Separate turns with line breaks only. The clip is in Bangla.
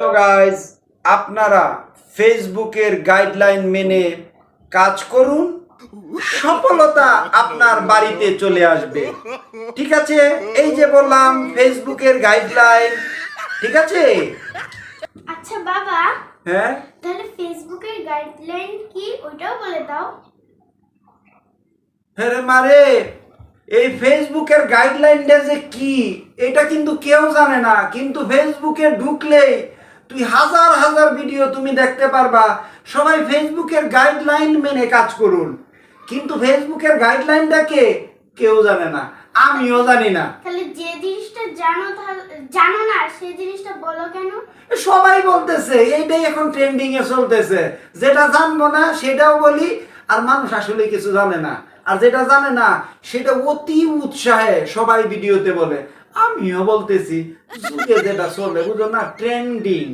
হ্যালো গাইস আপনারা ফেসবুকের গাইডলাইন মেনে কাজ করুন সফলতা আপনার বাড়িতে চলে আসবে। ঠিক আছে? এই যে বললাম ফেসবুকের গাইডলাইন ঠিক আছে?
আচ্ছা বাবা।
হ্যাঁ?
তাহলে ফেসবুকের গাইডলাইন কি? ওইটাও বলে দাও।
হ্যাঁ মারে এই ফেসবুকের গাইডলাইনটা যে কি এটা কিন্তু কেউ জানে না। কিন্তু ফেসবুকে ঢুকলেই তুই হাজার হাজার ভিডিও তুমি দেখতে পারবা। সবাই ফেসবুকের গাইডলাইন মেনে কাজ করুন। কিন্তু ফেসবুকের গাইডলাইনটাকে কেউ জানে না। আমিও জানি না।
তাহলে যে জিনিসটা জানো জানো না সেই জিনিসটা বলো কেন?
সবাই বলতেছে এইটাই এখন ট্রেন্ডিং এ চলতেছে। যেটা জানব না সেটাও বলি আর মানুষ আসলে কিছু জানে না। আর যেটা জানে না সেটা অতি উৎসাহে সবাই ভিডিওতে বলে। আমিও বলতেছি যেটা চলে বুঝো না ট্রেন্ডিং